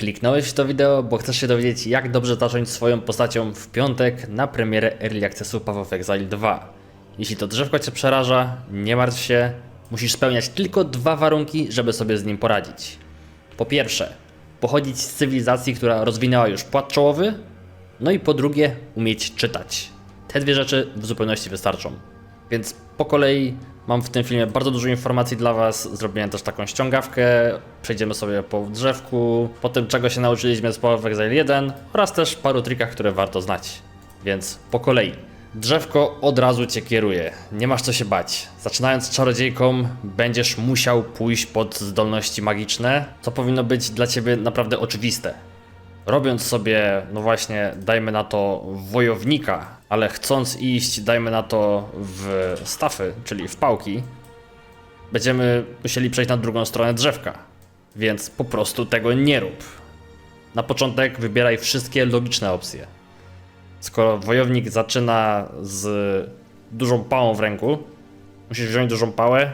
Kliknąłeś w to wideo, bo chcesz się dowiedzieć, jak dobrze zacząć swoją postacią w piątek na premierę Early Accessu Path of Exile 2. Jeśli to drzewko Cię przeraża, nie martw się, musisz spełniać tylko dwa warunki, żeby sobie z nim poradzić. Po pierwsze, pochodzić z cywilizacji, która rozwinęła już płat czołowy, no i po drugie, umieć czytać. Te dwie rzeczy w zupełności wystarczą. Więc po kolei mam w tym filmie bardzo dużo informacji dla Was. Zrobiłem też taką ściągawkę. Przejdziemy sobie po drzewku, po tym czego się nauczyliśmy z Path of Exile 1 oraz też paru trikach, które warto znać. Więc po kolei. Drzewko od razu Cię kieruje. Nie masz co się bać. Zaczynając czarodziejką, będziesz musiał pójść pod zdolności magiczne, co powinno być dla Ciebie naprawdę oczywiste robiąc sobie, no właśnie, dajmy na to wojownika, ale chcąc iść, dajmy na to w stafy, czyli w pałki, będziemy musieli przejść na drugą stronę drzewka. Więc po prostu tego nie rób. Na początek wybieraj wszystkie logiczne opcje. Skoro wojownik zaczyna z dużą pałą w ręku, musisz wziąć dużą pałę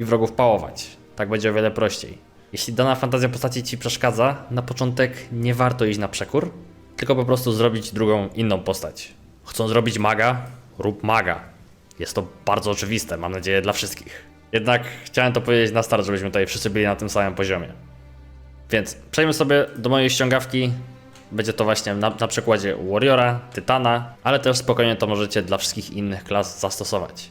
i wrogów pałować. Tak będzie o wiele prościej. Jeśli dana fantazja postaci ci przeszkadza, na początek nie warto iść na przekór, tylko po prostu zrobić drugą, inną postać. Chcą zrobić maga? Rób maga. Jest to bardzo oczywiste, mam nadzieję, dla wszystkich. Jednak chciałem to powiedzieć na start, żebyśmy tutaj wszyscy byli na tym samym poziomie. Więc przejdźmy sobie do mojej ściągawki. Będzie to właśnie na, na przykładzie Warriora, Tytana, ale też spokojnie to możecie dla wszystkich innych klas zastosować.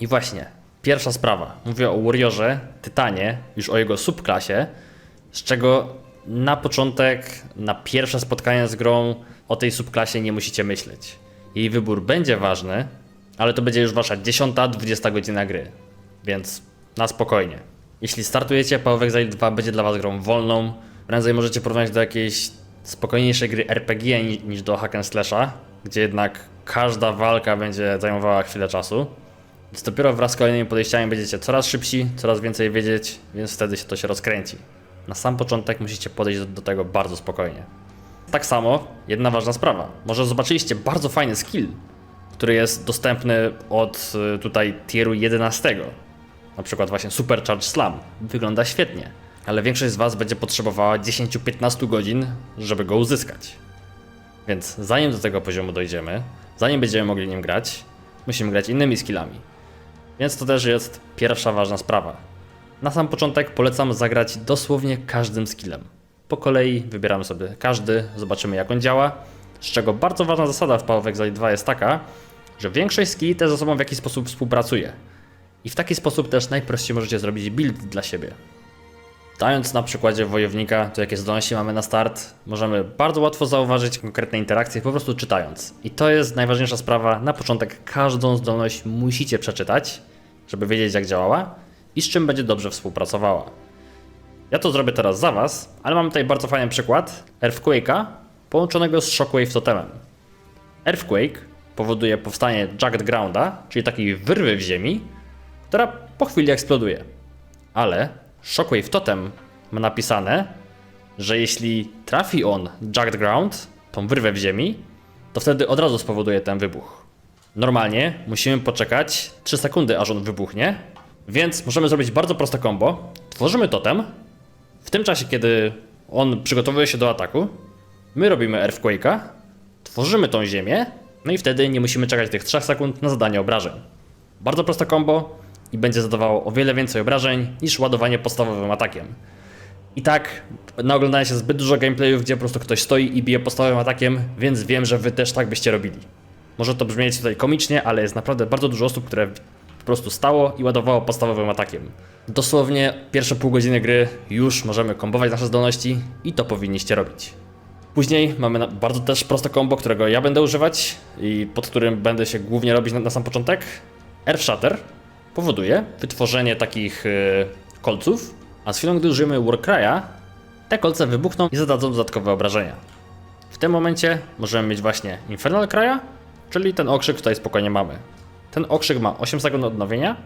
I właśnie, pierwsza sprawa. Mówię o Warriorze, Tytanie, już o jego subklasie, z czego na początek, na pierwsze spotkanie z grą, o tej subklasie nie musicie myśleć. Jej wybór będzie ważny, ale to będzie już wasza 10-20 godzina gry, więc na spokojnie. Jeśli startujecie, Path of Exile 2 będzie dla was grą wolną, prędzej możecie porównać do jakiejś spokojniejszej gry RPG ni- niż do hack and slasha, gdzie jednak każda walka będzie zajmowała chwilę czasu. Więc dopiero wraz z kolejnymi podejściami będziecie coraz szybsi, coraz więcej wiedzieć, więc wtedy się to się rozkręci. Na sam początek musicie podejść do, do tego bardzo spokojnie. Tak samo, jedna ważna sprawa. Może zobaczyliście bardzo fajny skill, który jest dostępny od y, tutaj tieru 11. Na przykład właśnie Supercharge Slam. Wygląda świetnie, ale większość z Was będzie potrzebowała 10-15 godzin, żeby go uzyskać. Więc zanim do tego poziomu dojdziemy, zanim będziemy mogli nim grać, musimy grać innymi skillami. Więc to też jest pierwsza ważna sprawa. Na sam początek polecam zagrać dosłownie każdym skillem. Po kolei wybieramy sobie każdy, zobaczymy jak on działa. Z czego bardzo ważna zasada w of Exile 2 jest taka, że większość skilli te ze sobą w jakiś sposób współpracuje. I w taki sposób też najprościej możecie zrobić build dla siebie. Dając na przykładzie wojownika, to jakie zdolności mamy na start, możemy bardzo łatwo zauważyć konkretne interakcje po prostu czytając. I to jest najważniejsza sprawa. Na początek każdą zdolność musicie przeczytać, żeby wiedzieć jak działała i z czym będzie dobrze współpracowała. Ja to zrobię teraz za Was, ale mam tutaj bardzo fajny przykład Earthquake'a połączonego z Shockwave Totemem. Earthquake powoduje powstanie Jagged Grounda, czyli takiej wyrwy w ziemi, która po chwili eksploduje. Ale Shockwave Totem ma napisane, że jeśli trafi on Jagged Ground, tą wyrwę w ziemi, to wtedy od razu spowoduje ten wybuch. Normalnie musimy poczekać 3 sekundy, aż on wybuchnie, więc możemy zrobić bardzo proste combo. Tworzymy totem, w tym czasie, kiedy on przygotowuje się do ataku, my robimy Earthquake'a, tworzymy tą ziemię, no i wtedy nie musimy czekać tych 3 sekund na zadanie obrażeń. Bardzo proste combo i będzie zadawało o wiele więcej obrażeń niż ładowanie podstawowym atakiem. I tak naoglądałem się zbyt dużo gameplayów, gdzie po prostu ktoś stoi i bije podstawowym atakiem, więc wiem, że wy też tak byście robili. Może to brzmieć tutaj komicznie, ale jest naprawdę bardzo dużo osób, które po prostu stało i ładowało podstawowym atakiem. Dosłownie pierwsze pół godziny gry już możemy kombować nasze zdolności i to powinniście robić. Później mamy bardzo też proste combo, którego ja będę używać i pod którym będę się głównie robić na, na sam początek. Earth Shatter powoduje wytworzenie takich yy, kolców, a z chwilą, gdy użyjemy Warcry'a, te kolce wybuchną i zadadzą dodatkowe obrażenia. W tym momencie możemy mieć właśnie Infernal Cry'a, czyli ten okrzyk tutaj spokojnie mamy. Ten okrzyk ma 8 sekund odnowienia,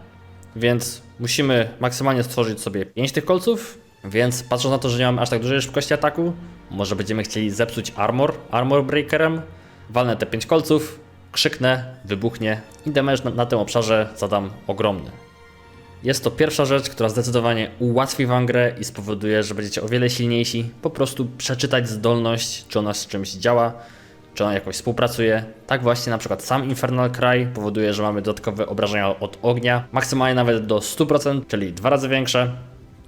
więc musimy maksymalnie stworzyć sobie 5 tych kolców, więc patrząc na to, że nie mamy aż tak dużej szybkości ataku, może będziemy chcieli zepsuć armor, armor breakerem, walnę te 5 kolców, krzyknę, wybuchnie i damage na, na tym obszarze zadam ogromny. Jest to pierwsza rzecz, która zdecydowanie ułatwi wam grę i spowoduje, że będziecie o wiele silniejsi. Po prostu przeczytać zdolność, czy ona z czymś działa, czy ona jakoś współpracuje. Tak właśnie na przykład sam Infernal Cry powoduje, że mamy dodatkowe obrażenia od ognia, maksymalnie nawet do 100%, czyli dwa razy większe.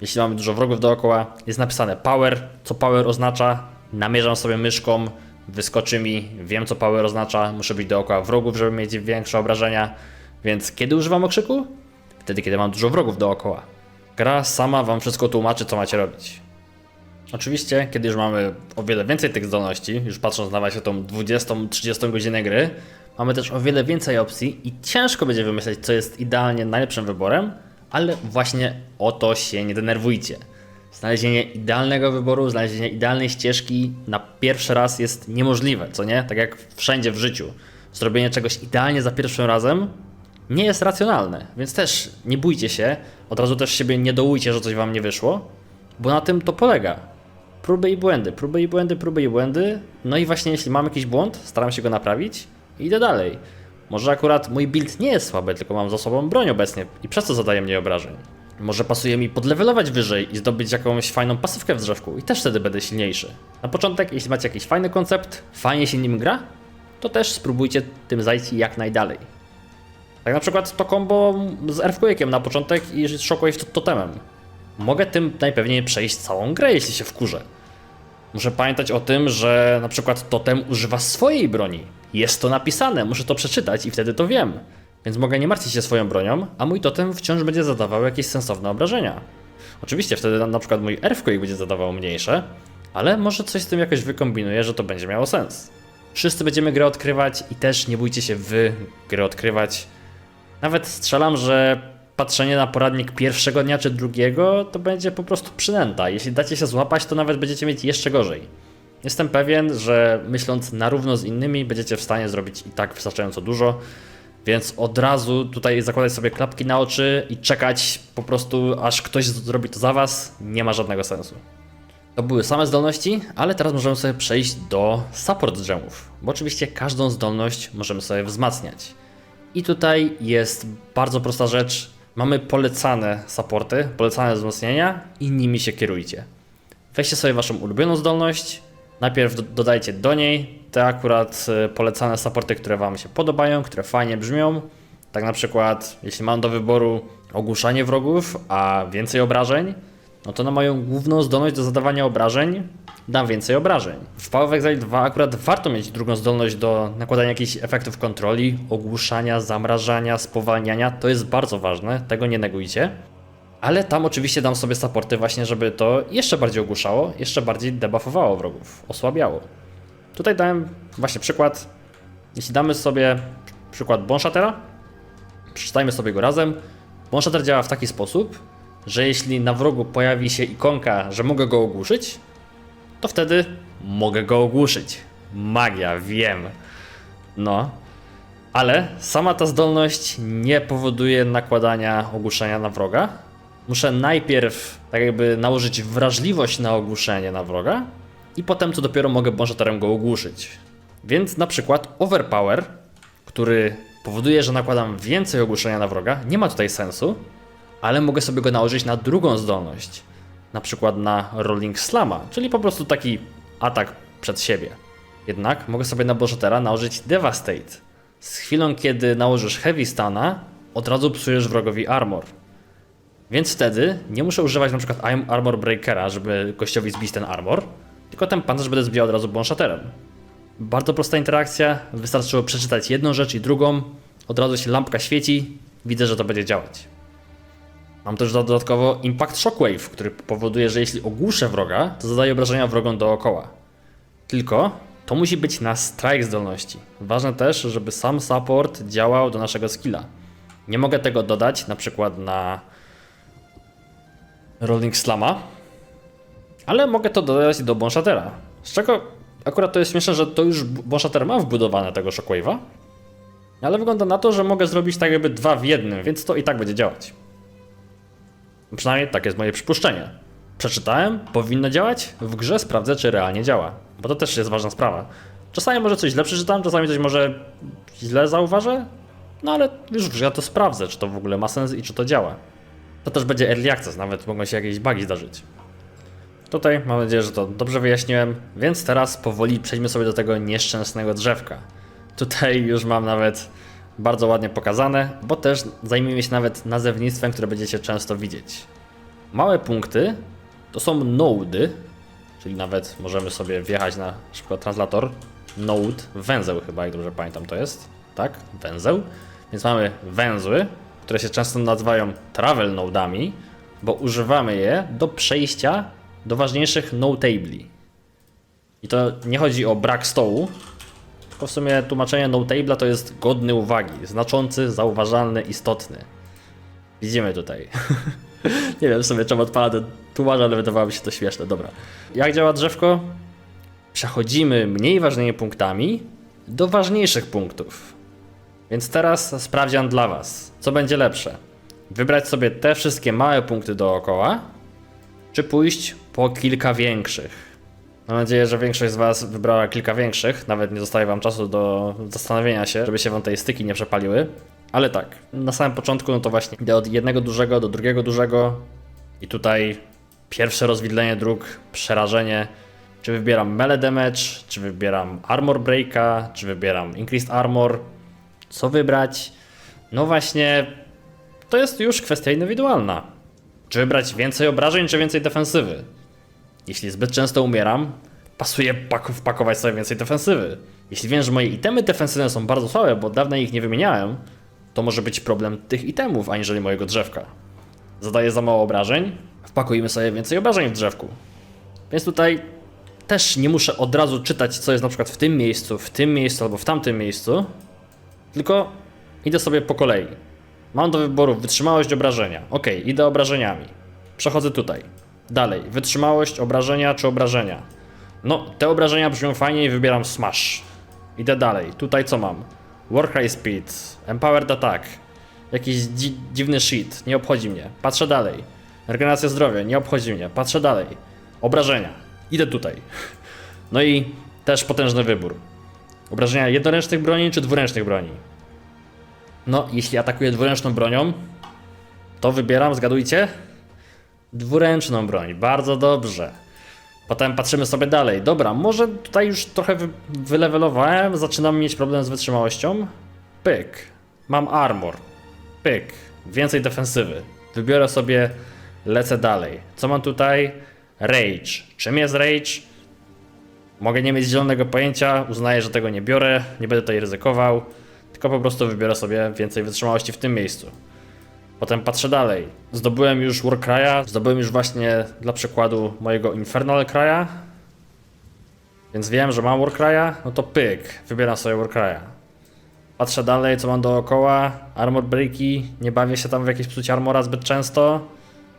Jeśli mamy dużo wrogów dookoła, jest napisane power. Co power oznacza? Namierzam sobie myszką, wyskoczy mi, wiem co power oznacza, muszę być dookoła wrogów, żeby mieć większe obrażenia. Więc kiedy używam okrzyku? Wtedy, kiedy mam dużo wrogów dookoła. Gra sama wam wszystko tłumaczy, co macie robić. Oczywiście, kiedy już mamy o wiele więcej tych zdolności, już patrząc na właśnie tą 20-30 godzinę gry, mamy też o wiele więcej opcji i ciężko będzie wymyśleć, co jest idealnie najlepszym wyborem, ale właśnie o to się nie denerwujcie. Znalezienie idealnego wyboru, znalezienie idealnej ścieżki na pierwszy raz jest niemożliwe, co nie? Tak jak wszędzie w życiu. Zrobienie czegoś idealnie za pierwszym razem nie jest racjonalne, więc też nie bójcie się, od razu też siebie nie dołujcie, że coś wam nie wyszło, bo na tym to polega. Próby i błędy, próby i błędy, próby i błędy. No i właśnie jeśli mam jakiś błąd, staram się go naprawić i idę dalej. Może akurat mój build nie jest słaby, tylko mam za sobą broń obecnie i przez to zadaje mniej obrażeń. Może pasuje mi podlewelować wyżej i zdobyć jakąś fajną pasywkę w drzewku i też wtedy będę silniejszy. Na początek, jeśli macie jakiś fajny koncept, fajnie się nim gra, to też spróbujcie tym zajść jak najdalej. Tak na przykład to combo z Earthquake'iem na początek i Shockwave to totemem. Mogę tym najpewniej przejść całą grę, jeśli się wkurzę. Muszę pamiętać o tym, że na przykład totem używa swojej broni. Jest to napisane, muszę to przeczytać i wtedy to wiem. Więc mogę nie martwić się swoją bronią, a mój totem wciąż będzie zadawał jakieś sensowne obrażenia. Oczywiście wtedy na- przykład mój Earthquake będzie zadawał mniejsze, ale może coś z tym jakoś wykombinuję, że to będzie miało sens. Wszyscy będziemy grę odkrywać i też nie bójcie się wy grę odkrywać. Nawet strzelam, że patrzenie na poradnik pierwszego dnia czy drugiego to będzie po prostu przynęta. Jeśli dacie się złapać, to nawet będziecie mieć jeszcze gorzej. Jestem pewien, że myśląc na równo z innymi, będziecie w stanie zrobić i tak wystarczająco dużo. Więc od razu tutaj zakładać sobie klapki na oczy i czekać po prostu, aż ktoś zrobi to za was, nie ma żadnego sensu. To były same zdolności, ale teraz możemy sobie przejść do support dżemów, bo oczywiście każdą zdolność możemy sobie wzmacniać. I tutaj jest bardzo prosta rzecz. Mamy polecane supporty, polecane wzmocnienia i nimi się kierujcie. Weźcie sobie waszą ulubioną zdolność, najpierw do- dodajcie do niej te akurat e, polecane supporty, które wam się podobają, które fajnie brzmią. Tak na przykład, jeśli mam do wyboru ogłuszanie wrogów, a więcej obrażeń, no to na moją główną zdolność do zadawania obrażeń dam więcej obrażeń. W Power of Exile 2 akurat warto mieć drugą zdolność do nakładania jakichś efektów kontroli, ogłuszania, zamrażania, spowalniania. To jest bardzo ważne, tego nie negujcie. Ale tam oczywiście dam sobie supporty właśnie, żeby to jeszcze bardziej ogłuszało, jeszcze bardziej debuffowało wrogów, osłabiało. Tutaj dałem właśnie przykład. Jeśli damy sobie przykład Bonshatera, przeczytajmy sobie go razem. Bonshatter działa w taki sposób, że jeśli na wrogu pojawi się ikonka, że mogę go ogłuszyć, to wtedy mogę go ogłuszyć. Magia, wiem. No. Ale sama ta zdolność nie powoduje nakładania ogłuszenia na wroga. Muszę najpierw tak jakby nałożyć wrażliwość na ogłuszenie na wroga i potem to dopiero mogę bąszatorem go ogłuszyć. Więc na przykład overpower, który powoduje, że nakładam więcej ogłuszenia na wroga, nie ma tutaj sensu, ale mogę sobie go nałożyć na drugą zdolność. Na przykład na Rolling Slama, czyli po prostu taki atak przed siebie. Jednak mogę sobie na bożatera nałożyć Devastate. Z chwilą, kiedy nałożysz Heavy Stana, od razu psujesz wrogowi armor. Więc wtedy nie muszę używać na przykład Arm- Armor Breakera, żeby gościowi zbić ten armor, tylko ten pancerz będę zbijał od razu bonshaterem. Bardzo prosta interakcja, wystarczyło przeczytać jedną rzecz i drugą, od razu się lampka świeci, widzę, że to będzie działać. Mam też dodatkowo Impact Shockwave, który powoduje, że jeśli ogłuszę wroga, to zadaje obrażenia wrogom dookoła. Tylko to musi być na strike zdolności. Ważne też, żeby sam support działał do naszego skilla. Nie mogę tego dodać na przykład na Rolling Slama, ale mogę to dodać do Bonshatera. Z czego akurat to jest śmieszne, że to już Bonshater ma wbudowane tego Shockwave'a, ale wygląda na to, że mogę zrobić tak jakby dwa w jednym, więc to i tak będzie działać. Przynajmniej tak jest moje przypuszczenie. Przeczytałem, powinno działać, w grze sprawdzę, czy realnie działa. Bo to też jest ważna sprawa. Czasami może coś źle przeczytam, czasami coś może źle zauważę, no ale już w grze to sprawdzę, czy to w ogóle ma sens i czy to działa. To też będzie early access, nawet mogą się jakieś bugi zdarzyć. Tutaj mam nadzieję, że to dobrze wyjaśniłem, więc teraz powoli przejdźmy sobie do tego nieszczęsnego drzewka. Tutaj już mam nawet bardzo ładnie pokazane, bo też zajmijmy się nawet nazewnictwem, które będziecie często widzieć. Małe punkty to są nody, czyli nawet możemy sobie wjechać na szybko translator. Node, węzeł chyba, jak dobrze pamiętam to jest, tak? Węzeł. Więc mamy węzły, które się często nazywają travel nodami, bo używamy je do przejścia do ważniejszych notabli. I to nie chodzi o brak stołu, tylko w sumie tłumaczenie notabla to jest godny uwagi, znaczący, zauważalny, istotny. Widzimy tutaj. nie wiem w sumie czemu odpala ten tłumacz, ale wydawało mi się to śmieszne. Dobra. Jak działa drzewko? Przechodzimy mniej ważnymi punktami do ważniejszych punktów. Więc teraz sprawdzian dla Was. Co będzie lepsze? Wybrać sobie te wszystkie małe punkty dookoła, czy pójść po kilka większych? Mam nadzieję, że większość z Was wybrała kilka większych. Nawet nie zostaje Wam czasu do zastanowienia się, żeby się Wam tej styki nie przepaliły. Ale tak, na samym początku, no to właśnie idę od jednego dużego do drugiego dużego. I tutaj pierwsze rozwidlenie dróg, przerażenie. Czy wybieram melee damage, czy wybieram armor breaka, czy wybieram increased armor. Co wybrać? No właśnie, to jest już kwestia indywidualna. Czy wybrać więcej obrażeń, czy więcej defensywy? Jeśli zbyt często umieram, pasuje pak wpakować sobie więcej defensywy. Jeśli wiem, że moje itemy defensywne są bardzo słabe, bo dawno ich nie wymieniałem, to może być problem tych itemów, aniżeli mojego drzewka. Zadaję za mało obrażeń, wpakujmy sobie więcej obrażeń w drzewku. Więc tutaj też nie muszę od razu czytać, co jest na przykład w tym miejscu, w tym miejscu albo w tamtym miejscu, tylko idę sobie po kolei. Mam do wyboru wytrzymałość obrażenia. Ok, idę obrażeniami. Przechodzę tutaj. Dalej, wytrzymałość, obrażenia czy obrażenia. No, te obrażenia brzmią fajnie i wybieram Smash. Idę dalej. Tutaj co mam? Warcry Speed, Empowered Attack, jakiś dzi dziwny shit, nie obchodzi mnie. Patrzę dalej. Regeneracja zdrowia, nie obchodzi mnie. Patrzę dalej. Obrażenia. Idę tutaj. No i też potężny wybór. Obrażenia jednoręcznych broni czy dwuręcznych broni? No, jeśli atakuję dwuręczną bronią, to wybieram, zgadujcie? Dwuręczną broń, bardzo dobrze. Potem patrzymy sobie dalej. Dobra, może tutaj już trochę wy wylewelowałem, zaczynam mieć problem z wytrzymałością. Pyk. Mam armor. Pyk. Więcej defensywy. Wybiorę sobie, lecę dalej. Co mam tutaj? Rage. Czym jest rage? Mogę nie mieć zielonego pojęcia, uznaję, że tego nie biorę, nie będę tutaj ryzykował, tylko po prostu wybiorę sobie więcej wytrzymałości w tym miejscu. Potem patrzę dalej. Zdobyłem już Warcry'a, zdobyłem już właśnie dla przykładu mojego Infernal Cry'a. Więc wiem, że mam Warcry'a, no to pyk, wybieram sobie Warcry'a. Patrzę dalej, co mam dookoła, armor breaki, nie bawię się tam w jakieś psucie armora zbyt często.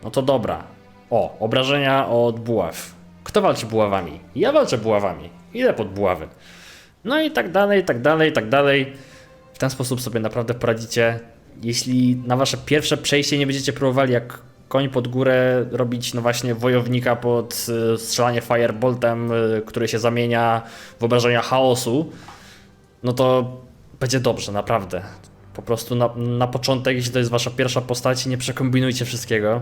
No to dobra. O, obrażenia od buław. Kto walczy buławami? Ja walczę buławami. Idę pod buławy. No i tak dalej, i tak dalej, i tak dalej. W ten sposób sobie naprawdę poradzicie. Jeśli na wasze pierwsze przejście nie będziecie próbowali jak koń pod górę robić no właśnie wojownika pod y, strzelanie fireboltem, y, który się zamienia w obrażenia chaosu, no to będzie dobrze, naprawdę. Po prostu na, na początek, jeśli to jest wasza pierwsza postać, nie przekombinujcie wszystkiego.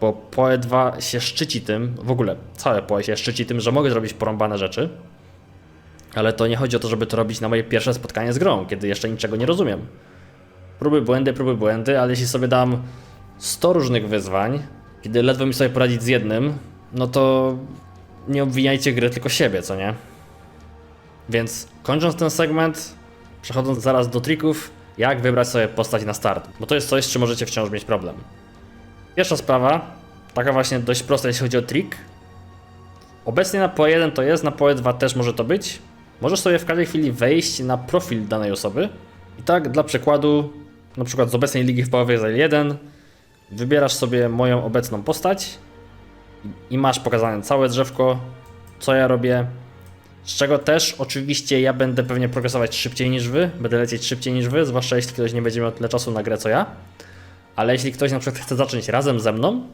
Bo PoE 2 się szczyci tym, w ogóle całe PoE się szczyci tym, że mogę zrobić porąbane rzeczy. Ale to nie chodzi o to, żeby to robić na moje pierwsze spotkanie z grą, kiedy jeszcze niczego nie rozumiem. Próby, błędy, próby, błędy, ale jeśli sobie dam 100 różnych wyzwań, kiedy ledwo mi sobie poradzić z jednym, no to nie obwiniajcie gry, tylko siebie, co nie? Więc kończąc ten segment, przechodząc zaraz do trików, jak wybrać sobie postać na start, bo to jest coś, z czym możecie wciąż mieć problem. Pierwsza sprawa, taka właśnie dość prosta, jeśli chodzi o trik. Obecnie na PoE 1 to jest, na PoE 2 też może to być. Możesz sobie w każdej chwili wejść na profil danej osoby. I tak dla przykładu, na przykład z obecnej ligi w PoE 1, wybierasz sobie moją obecną postać i masz pokazane całe drzewko, co ja robię, z czego też oczywiście ja będę pewnie progresować szybciej niż wy, będę lecieć szybciej niż wy, zwłaszcza jeśli ktoś nie będzie miał tyle czasu na grę co ja. Ale jeśli ktoś na przykład chce zacząć razem ze mną,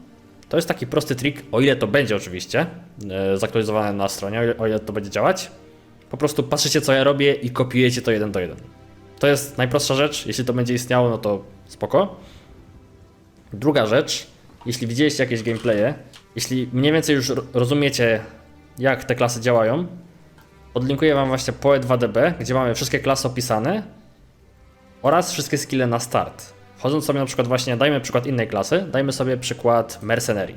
to jest taki prosty trik, o ile to będzie oczywiście e, zaktualizowane na stronie, o ile, o ile to będzie działać. Po prostu patrzycie co ja robię i kopiujecie to jeden do jeden. To jest najprostsza rzecz, jeśli to będzie istniało, no to spoko. Druga rzecz, jeśli widzieliście jakieś gameplaye, jeśli mniej więcej już ro- rozumiecie, jak te klasy działają, podlinkuję wam właśnie PoE 2DB, gdzie mamy wszystkie klasy opisane oraz wszystkie skille na start. Wchodząc sobie na przykład właśnie, dajmy przykład innej klasy, dajmy sobie przykład Mercenary.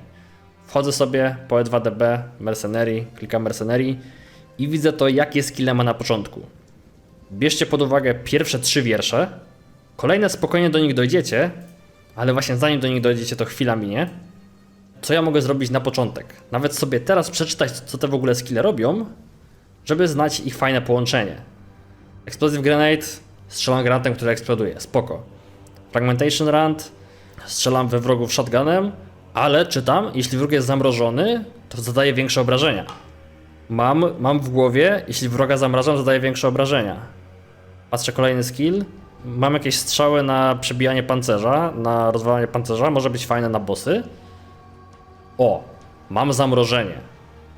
Wchodzę sobie PoE 2DB, Mercenary, klikam Mercenary i widzę to, jakie skille ma na początku. Bierzcie pod uwagę pierwsze trzy wiersze, kolejne spokojnie do nich dojdziecie, ale właśnie zanim do nich dojdziecie, to chwila minie. Co ja mogę zrobić na początek? Nawet sobie teraz przeczytać, co te w ogóle skille robią, żeby znać ich fajne połączenie. Explosive Grenade, strzelam granatem, który eksploduje, spoko. Fragmentation Rand, strzelam we wrogów shotgunem, ale czytam, jeśli wróg jest zamrożony, to zadaje większe obrażenia. Mam, mam w głowie, jeśli wroga zamrażam, zadaje większe obrażenia. Patrzę kolejny skill. Mam jakieś strzały na przebijanie pancerza, na rozwalanie pancerza, może być fajne na bossy. O, mam zamrożenie.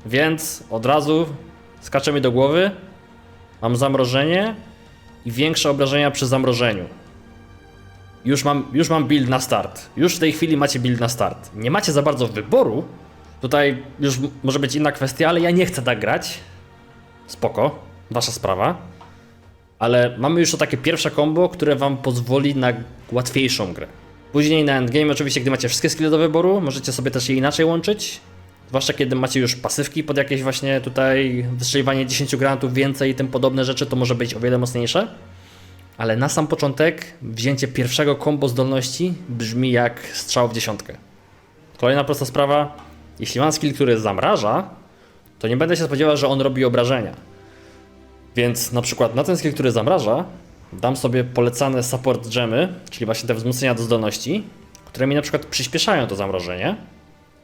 Więc od razu skacze mi do głowy. Mam zamrożenie i większe obrażenia przy zamrożeniu. Już mam, już mam build na start. Już w tej chwili macie build na start. Nie macie za bardzo wyboru. Tutaj już może być inna kwestia, ale ja nie chcę tak grać. Spoko, wasza sprawa. Ale mamy już to takie pierwsze combo, które wam pozwoli na łatwiejszą grę. Później na endgame, oczywiście, gdy macie wszystkie skille do wyboru, możecie sobie też je inaczej łączyć. Zwłaszcza kiedy macie już pasywki pod jakieś właśnie tutaj wystrzeliwanie 10 granatów więcej i tym podobne rzeczy, to może być o wiele mocniejsze. Ale na sam początek wzięcie pierwszego combo zdolności brzmi jak strzał w dziesiątkę. Kolejna prosta sprawa. Jeśli mam skill, który zamraża, to nie będę się spodziewał, że on robi obrażenia. Więc na przykład na ten skill, który zamraża, dam sobie polecane support gemy, czyli właśnie te wzmocnienia do zdolności, które mi na przykład przyspieszają to zamrożenie,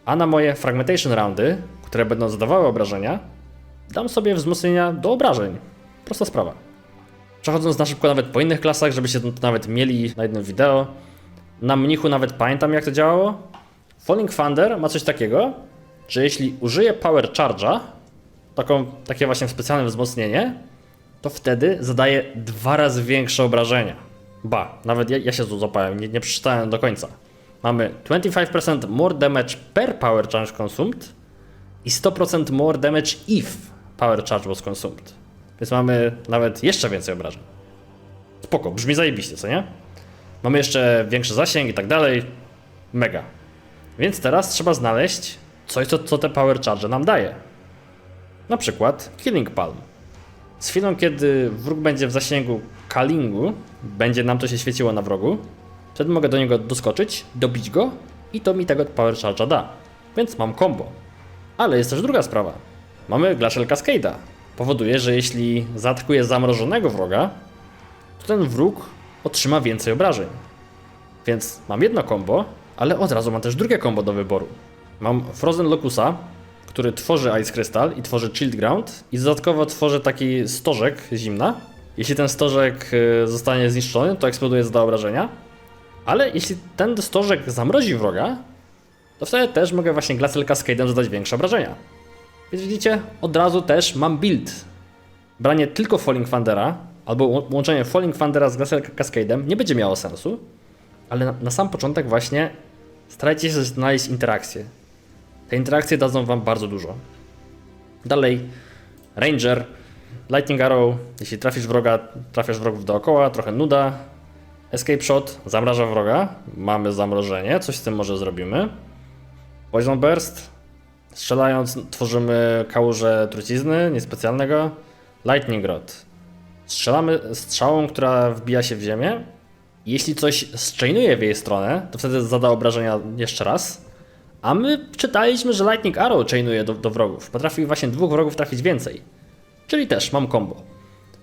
a na moje fragmentation roundy, które będą zadawały obrażenia, dam sobie wzmocnienia do obrażeń. Prosta sprawa. Przechodząc na szybko nawet po innych klasach, żebyście to nawet mieli na jednym wideo. Na mnichu nawet pamiętam jak to działało. Falling Thunder ma coś takiego, że jeśli użyję Power Charge'a, taką, takie właśnie specjalne wzmocnienie, to wtedy zadaje dwa razy większe obrażenia. Ba, nawet ja, ja się tu złapałem, nie, nie przeczytałem do końca. Mamy 25% more damage per power charge consumed i 100% more damage if power charge was consumed. Więc mamy nawet jeszcze więcej obrażeń. Spoko, brzmi zajebiście, co nie? Mamy jeszcze większy zasięg i tak dalej. Mega. Więc teraz trzeba znaleźć coś, co, co te power charge nam daje. Na przykład Killing Palm. Z chwilą, kiedy wróg będzie w zasięgu Kalingu, będzie nam to się świeciło na wrogu, wtedy mogę do niego doskoczyć, dobić go i to mi tego Power Charge'a da. Więc mam combo. Ale jest też druga sprawa. Mamy Glacial Cascade'a. Powoduje, że jeśli zaatakuję zamrożonego wroga, to ten wróg otrzyma więcej obrażeń. Więc mam jedno combo, ale od razu mam też drugie combo do wyboru. Mam Frozen Locusa, który tworzy Ice Crystal i tworzy Chilled Ground i dodatkowo tworzy taki stożek zimna. Jeśli ten stożek y, zostanie zniszczony, to eksploduje zada obrażenia. Ale jeśli ten stożek zamrozi wroga, to wtedy też mogę właśnie Glacial Cascade'em zadać większe obrażenia. Więc widzicie, od razu też mam build. Branie tylko Falling Thundera, albo łączenie Falling Thundera z Glacial Cascade'em nie będzie miało sensu, ale na, na sam początek właśnie starajcie się znaleźć interakcje. Te interakcje dadzą wam bardzo dużo. Dalej, Ranger, Lightning Arrow, jeśli trafisz wroga, trafiasz wrogów dookoła, trochę nuda. Escape Shot, zamraża wroga, mamy zamrożenie, coś z tym może zrobimy. Poison Burst, strzelając tworzymy kałużę trucizny, niespecjalnego. Lightning Rod, strzelamy strzałą, która wbija się w ziemię. Jeśli coś zchainuje w jej stronę, to wtedy zada obrażenia jeszcze raz. A my czytaliśmy, że Lightning Arrow chainuje do, do wrogów. Potrafi właśnie dwóch wrogów trafić więcej. Czyli też mam combo.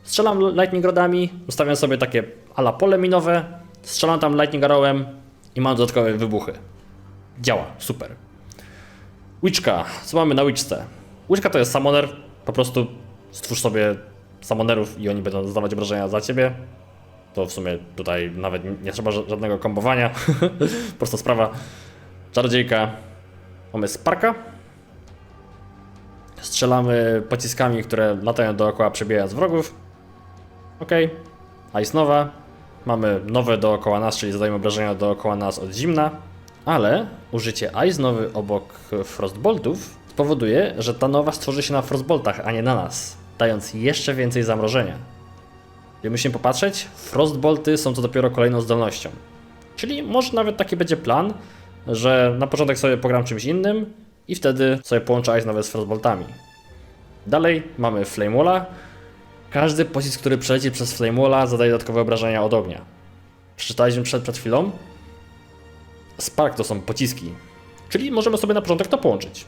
Strzelam Lightning Rodami, ustawiam sobie takie ala pole minowe, strzelam tam Lightning Arrowem i mam dodatkowe wybuchy. Działa, super. Witchka, co mamy na Witchce? Witchka to jest summoner, po prostu stwórz sobie summonerów i oni będą zadawać obrażenia za ciebie. To w sumie tutaj nawet nie- trzeba ża- żadnego kombowania. Prosta sprawa. Czarodziejka. Mamy Sparka. Strzelamy pociskami, które latają dookoła, przebijając wrogów. Ok. Ice nowa. Mamy nowe dookoła nas, czyli zadajemy obrażenia dookoła nas od zimna. Ale użycie Ice nowy obok Frostboltów spowoduje, że ta nowa stworzy się na Frostboltach, a nie na nas, dając jeszcze więcej zamrożenia. Gdy musimy popatrzeć, Frostbolty są to dopiero kolejną zdolnością. Czyli może nawet taki będzie plan, że na początek sobie pogram czymś innym i wtedy sobie połączę Ice nowe z Frostboltami. Dalej mamy Flame Walla. Każdy pocisk, który przeleci przez Flame Walla zadaje dodatkowe obrażenia od ognia. Przeczytaliśmy przed, przed chwilą. Spark to są pociski, czyli możemy sobie na początek to połączyć.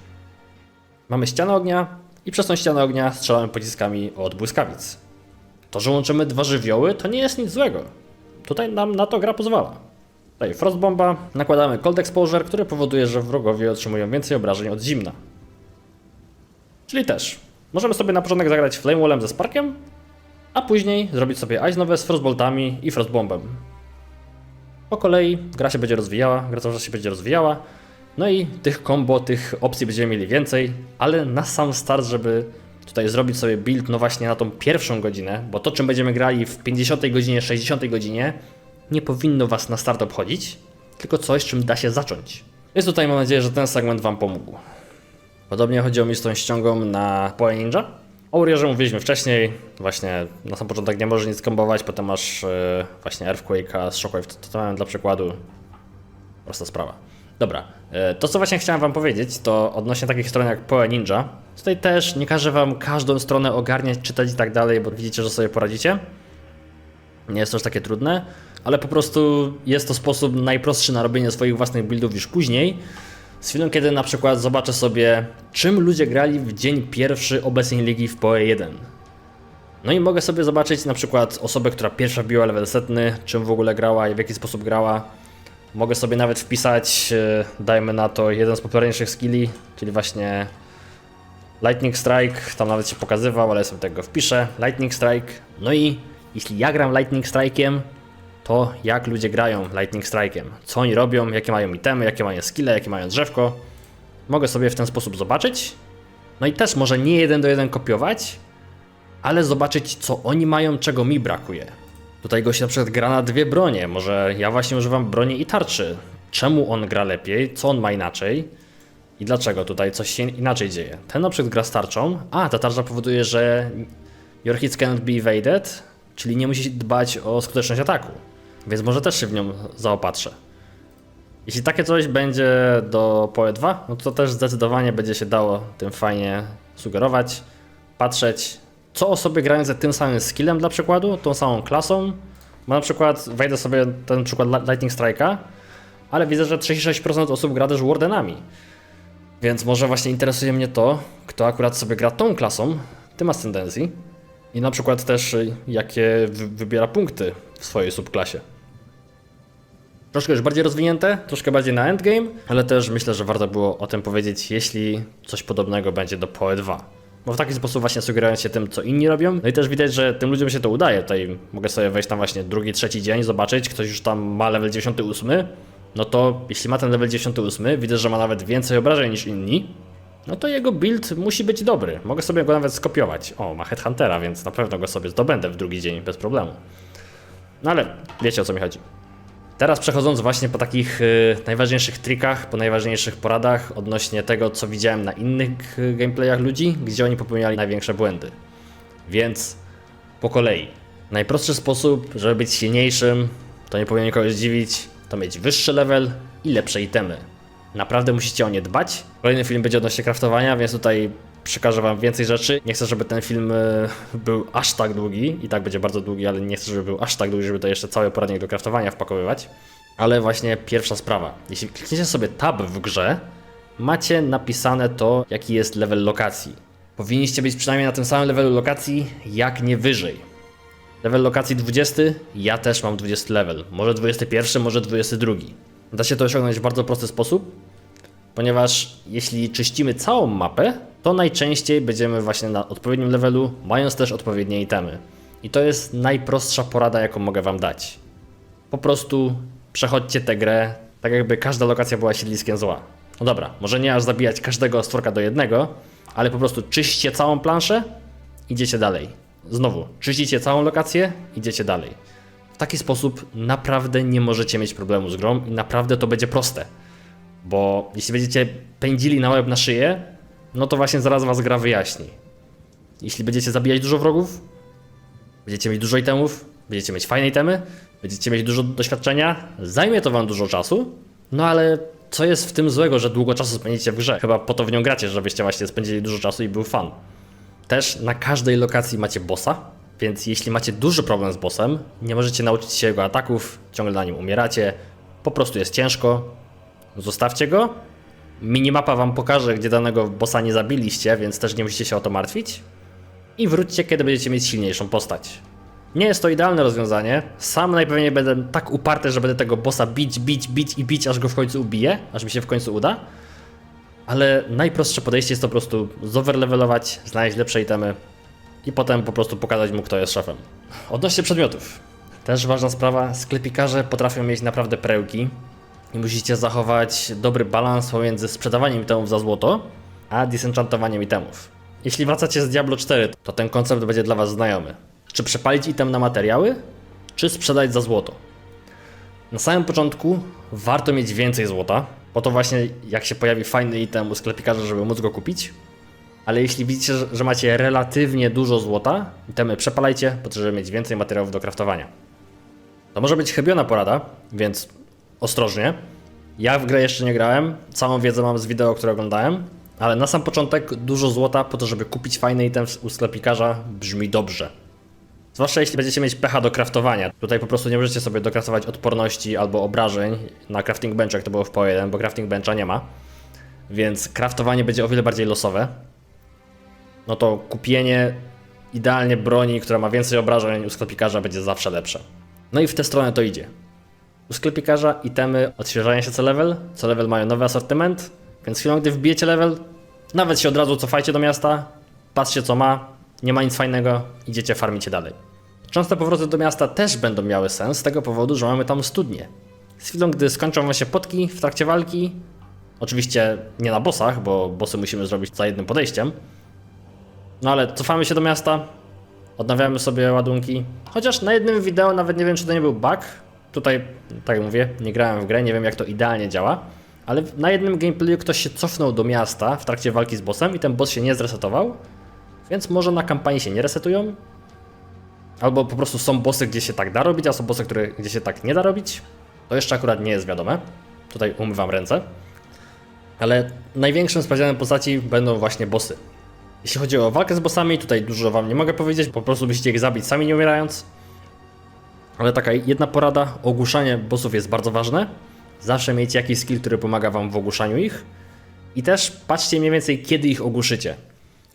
Mamy ścianę ognia i przez tą ścianę ognia strzelamy pociskami od błyskawic. To, że łączymy dwa żywioły, to nie jest nic złego. Tutaj nam na to gra pozwala. Tutaj Frostbomba, nakładamy Cold Exposure, który powoduje, że wrogowie otrzymują więcej obrażeń od zimna. Czyli też, możemy sobie na początek zagrać Flame Wallem ze Sparkiem, a później zrobić sobie Ice Nowe z Frostboltami i Frostbombem. Po kolei gra się będzie rozwijała, gra cały czas się będzie rozwijała, no i tych combo, tych opcji będziemy mieli więcej, ale na sam start, żeby tutaj zrobić sobie build, no właśnie na tą pierwszą godzinę, bo to czym będziemy grali w 50 godzinie, 60 godzinie, nie powinno Was na start obchodzić, tylko coś, czym da się zacząć. Więc tutaj mam nadzieję, że ten segment Wam pomógł. Podobnie chodziło mi z tą ściągą na Poe Ninja. O Warriorze mówiliśmy wcześniej, właśnie na sam początek nie możesz nic kombować, potem masz yy, właśnie Earthquake'a z Shockwave, to, to mam dla przykładu. Prosta sprawa. Dobra, yy, to co właśnie chciałem wam powiedzieć, to odnośnie takich stron jak Poe Ninja. Tutaj też nie każę wam każdą stronę ogarniać, czytać i tak dalej, bo widzicie, że sobie poradzicie. Nie jest to już takie trudne, ale po prostu jest to sposób najprostszy na robienie swoich własnych buildów już później. Z chwilą, kiedy na przykład zobaczę sobie, czym ludzie grali w dzień pierwszy obecnej ligi w PoE 1. No i mogę sobie zobaczyć na przykład osobę, która pierwsza biła level setny, czym w ogóle grała i w jaki sposób grała. Mogę sobie nawet wpisać, e, dajmy na to, jeden z popularniejszych skilli, czyli właśnie Lightning Strike, tam nawet się pokazywał, ale sobie tego wpiszę. Lightning Strike. No i jeśli ja gram Lightning Strike'iem, to jak ludzie grają Lightning Strike'iem. Co oni robią, jakie mają itemy, jakie mają skille, jakie mają drzewko. Mogę sobie w ten sposób zobaczyć. No i też może nie jeden do jeden kopiować, ale zobaczyć co oni mają, czego mi brakuje. Tutaj gość na przykład gra na dwie bronie, może ja właśnie używam broni i tarczy. Czemu on gra lepiej, co on ma inaczej i dlaczego tutaj coś się inaczej dzieje. Ten na przykład gra z tarczą, a ta tarcza powoduje, że your hits cannot be evaded, czyli nie musi dbać o skuteczność ataku, więc może też się w nią zaopatrzę. Jeśli takie coś będzie do PoE 2, no to też zdecydowanie będzie się dało tym fajnie sugerować, patrzeć, co osoby grające tym samym skillem dla przykładu, tą samą klasą, bo na przykład wejdę sobie ten przykład Li- Lightning Strike'a, ale widzę, że 36% osób gra też Wardenami. Więc może właśnie interesuje mnie to, kto akurat sobie gra tą klasą, tym ascendencji i na przykład też y, jakie wy- wybiera punkty w swojej subklasie. Troszkę już bardziej rozwinięte, troszkę bardziej na endgame, ale też myślę, że warto było o tym powiedzieć, jeśli coś podobnego będzie do PoE 2. Bo w taki sposób właśnie sugerując się tym, co inni robią. No i też widać, że tym ludziom się to udaje. Tutaj mogę sobie wejść tam właśnie drugi, trzeci dzień, zobaczyć, ktoś już tam ma level 98. No to jeśli ma ten level 98, widzę, że ma nawet więcej obrażeń niż inni. No to jego build musi być dobry. Mogę sobie go nawet skopiować. O, ma Headhuntera, więc na pewno go sobie zdobędę w drugi dzień bez problemu. No ale wiecie o co mi chodzi. Teraz przechodząc właśnie po takich y, najważniejszych trikach, po najważniejszych poradach odnośnie tego, co widziałem na innych y, gameplayach ludzi, gdzie oni popełniali największe błędy. Więc po kolei. Najprostszy sposób, żeby być silniejszym, to nie powinien kogoś dziwić, to mieć wyższy level i lepsze itemy. Naprawdę musicie o nie dbać. Kolejny film będzie odnośnie craftowania, więc tutaj przekażę wam więcej rzeczy. Nie chcę, żeby ten film y, był aż tak długi. I tak będzie bardzo długi, ale nie chcę, żeby był aż tak długi, żeby to jeszcze cały poradnik do craftowania wpakowywać. Ale właśnie pierwsza sprawa. Jeśli klikniecie sobie tab w grze, macie napisane to, jaki jest level lokacji. Powinniście być przynajmniej na tym samym levelu lokacji, jak nie wyżej. Level lokacji 20, ja też mam 20 level. Może 21, może 22. Da się to osiągnąć w bardzo prosty sposób, ponieważ jeśli czyścimy całą mapę, to najczęściej będziemy właśnie na odpowiednim levelu, mając też odpowiednie itemy. I to jest najprostsza porada, jaką mogę Wam dać. Po prostu przechodźcie tę grę tak, jakby każda lokacja była siedliskiem zła. No dobra, może nie aż zabijać każdego stworka do jednego, ale po prostu czyście całą planszę, idziecie dalej. Znowu, czyścicie całą lokację, idziecie dalej. W taki sposób naprawdę nie możecie mieć problemu z grą i naprawdę to będzie proste. Bo jeśli będziecie pędzili na łeb na szyję, no to właśnie zaraz was gra wyjaśni. Jeśli będziecie zabijać dużo wrogów, będziecie mieć dużo itemów, będziecie mieć fajne itemy, będziecie mieć dużo doświadczenia, zajmie to wam dużo czasu, no ale co jest w tym złego, że długo czasu spędzicie w grze? Chyba po to w nią gracie, żebyście właśnie spędzili dużo czasu i był fan. Też na każdej lokacji macie bossa, więc jeśli macie duży problem z bossem, nie możecie nauczyć się jego ataków, ciągle na nim umieracie, po prostu jest ciężko, zostawcie go. Minimapa wam pokaże, gdzie danego bossa nie zabiliście, więc też nie musicie się o to martwić. I wróćcie, kiedy będziecie mieć silniejszą postać. Nie jest to idealne rozwiązanie. Sam najpewniej będę tak uparty, że będę tego bossa bić, bić, bić i bić, aż go w końcu ubiję, aż mi się w końcu uda. Ale najprostsze podejście jest to po prostu zoverlevelować, znaleźć lepsze itemy i potem po prostu pokazać mu, kto jest szefem. Odnośnie przedmiotów. Też ważna sprawa, sklepikarze potrafią mieć naprawdę perełki musicie zachować dobry balans pomiędzy sprzedawaniem itemów za złoto, a disenchantowaniem itemów. Jeśli wracacie z Diablo 4, to ten koncept będzie dla Was znajomy. Czy przepalić item na materiały, czy sprzedać za złoto? Na samym początku warto mieć więcej złota, po to właśnie jak się pojawi fajny item u sklepikarza, żeby móc go kupić. Ale jeśli widzicie, że- macie relatywnie dużo złota, itemy przepalajcie, po to, żeby mieć więcej materiałów do craftowania. To może być chybiona porada, więc ostrożnie. Ja w grę jeszcze nie grałem, całą wiedzę mam z wideo, które oglądałem, ale na sam początek dużo złota po to, żeby kupić fajny item u sklepikarza brzmi dobrze. Zwłaszcza jeśli będziecie mieć pecha do craftowania. Tutaj po prostu nie możecie sobie dokraftować odporności albo obrażeń na crafting benchu, jak to było w PO1, bo crafting bencha nie ma. Więc craftowanie będzie o wiele bardziej losowe. No to kupienie idealnie broni, która ma więcej obrażeń u sklepikarza będzie zawsze lepsze. No i w tę stronę to idzie. U sklepikarza itemy odświeżają się co level, co level mają nowy asortyment, więc chwilą gdy wbijecie level, nawet się od razu cofajcie do miasta, patrzcie co ma, nie ma nic fajnego, idziecie farmicie dalej. Częste powroty do miasta też będą miały sens z tego powodu, że mamy tam studnie. Z chwilą gdy skończą wam się potki w trakcie walki, oczywiście nie na bossach, bo bossy musimy zrobić za jednym podejściem, no ale cofamy się do miasta, odnawiamy sobie ładunki. Chociaż na jednym wideo nawet nie wiem, czy to nie był bug. Tutaj, tak jak mówię, nie grałem w grę, nie wiem jak to idealnie działa. Ale na jednym gameplayu ktoś się cofnął do miasta w trakcie walki z bossem i ten boss się nie zresetował. Więc może na kampanii się nie resetują. Albo po prostu są bossy, gdzie się tak da robić, a są bossy, które, gdzie się tak nie da robić. To jeszcze akurat nie jest wiadome. Tutaj umywam ręce. Ale największym sprawdzianem postaci będą właśnie bossy. Jeśli chodzi o walkę z bossami, tutaj dużo wam nie mogę powiedzieć, po prostu musicie ich zabić sami nie umierając. Ale taka jedna porada, ogłuszanie bossów jest bardzo ważne. Zawsze miejcie jakiś skill, który pomaga wam w ogłuszaniu ich. I też patrzcie mniej więcej, kiedy ich ogłuszycie.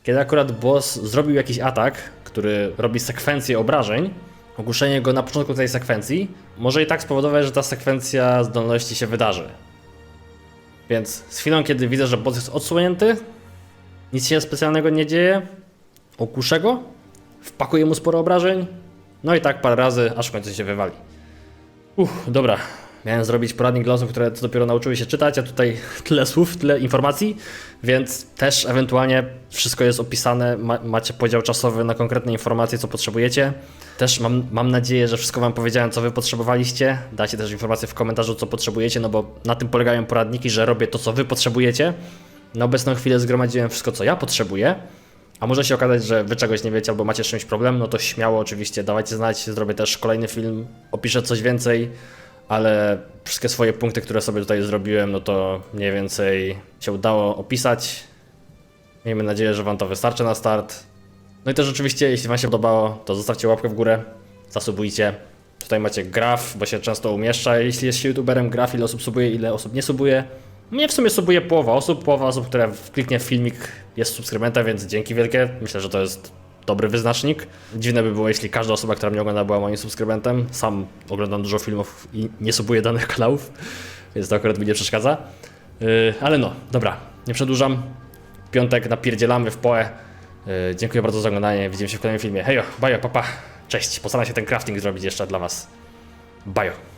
Kiedy akurat boss zrobił jakiś atak, który robi sekwencję obrażeń, ogłuszenie go na początku tej sekwencji może i tak spowodować, że ta sekwencja zdolności się wydarzy. Więc z chwilą, kiedy widzę, że boss jest odsłonięty, nic się specjalnego nie dzieje. Okuszę go, wpakuję mu sporo obrażeń. No i tak parę razy, aż w końcu się wywali. Uff, dobra. Miałem zrobić poradnik dla osób, które dopiero nauczyły się czytać, a tutaj tyle słów, tyle informacji, więc też ewentualnie wszystko jest opisane, ma, macie podział czasowy na konkretne informacje, co potrzebujecie. Też mam, mam nadzieję, że wszystko Wam powiedziałem, co Wy potrzebowaliście. Dajcie też informacje w komentarzu, co potrzebujecie, no bo na tym polegają poradniki, że robię to, co Wy potrzebujecie. Na obecną chwilę zgromadziłem wszystko, co ja potrzebuję. A może się okazać, że wy czegoś nie wiecie albo macie z czymś problem, no to śmiało oczywiście dawajcie znać, zrobię też kolejny film, opiszę coś więcej, ale wszystkie swoje punkty, które sobie tutaj zrobiłem, no to mniej więcej się udało opisać. Miejmy nadzieję, że wam to wystarczy na start. No i też oczywiście, jeśli wam się podobało, to zostawcie łapkę w górę, zasubujcie. Tutaj macie graf, bo się często umieszcza, jeśli jest się youtuberem, graf, ile osób subuje, ile osób nie subuje. Mnie w sumie subuje połowa osób, połowa osób, które kliknie w filmik jest subskrybentem, więc dzięki wielkie. Myślę, że to jest dobry wyznacznik. Dziwne by było, jeśli każda osoba, która mnie ogląda, była moim subskrybentem. Sam oglądam dużo filmów i nie subuję danych kanałów, więc to akurat mi nie przeszkadza. Yy, ale no, dobra, nie przedłużam. Piątek napierdzielamy w poe. Yy, dziękuję bardzo za oglądanie, widzimy się w kolejnym filmie. Hejo, bajo, papa, cześć. Postaram się ten crafting zrobić jeszcze dla was. Bajo.